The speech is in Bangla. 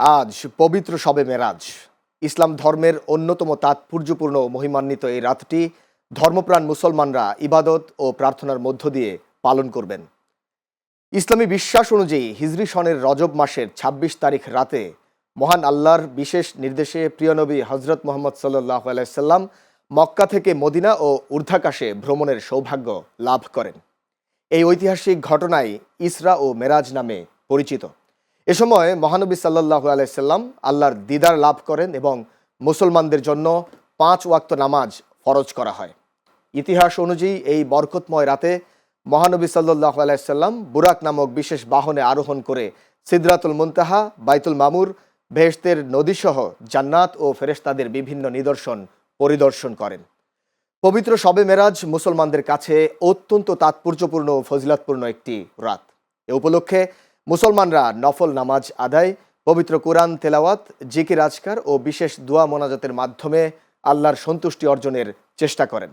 আজ পবিত্র শবে মেরাজ। ইসলাম ধর্মের অন্যতম তাৎপর্যপূর্ণ মহিমান্বিত এই রাতটি ধর্মপ্রাণ মুসলমানরা ইবাদত ও প্রার্থনার মধ্য দিয়ে পালন করবেন। ইসলামী বিশ্বাস অনুযায়ী হিজরি সনের রজব মাসের ২৬ তারিখ রাতে মহান আল্লাহর বিশেষ নির্দেশে প্রিয়নবী হজরত মোহাম্মদ সাল্লাহ আলাইসাল্লাম মক্কা থেকে মদিনা ও ঊর্ধ্বাকাশে ভ্রমণের সৌভাগ্য লাভ করেন। এই ঐতিহাসিক ঘটনায় ইসরা ও মেরাজ নামে পরিচিত। এ সময় মহানবী সাল্লাহ আলাইসাল্লাম আল্লাহর দিদার লাভ করেন এবং মুসলমানদের জন্য পাঁচ ওয়াক্ত নামাজ ফরজ করা হয়। ইতিহাস অনুযায়ী এই বরকতময় রাতে মহানবী সাল্লাহ আলাইসাল্লাম বুরাক নামক বিশেষ বাহনে আরোহণ করে সিদরাতুল মুনতাহা, বাইতুল মামুর বেহেশতের নদীসহ জান্নাত ও ফেরেশতাদের বিভিন্ন নিদর্শন পরিদর্শন করেন। পবিত্র শবে মেরাজ মুসলমানদের কাছে অত্যন্ত তাৎপর্যপূর্ণ ও ফজিলাতপূর্ণ একটি রাত। এ উপলক্ষে মুসলমানরা নফল নামাজ আদায়, পবিত্র কোরআন, তেলাওয়াত, জিকির, আজকার ও বিশেষ দোয়া মোনাজাতের মাধ্যমে আল্লাহর সন্তুষ্টি অর্জনের চেষ্টা করেন।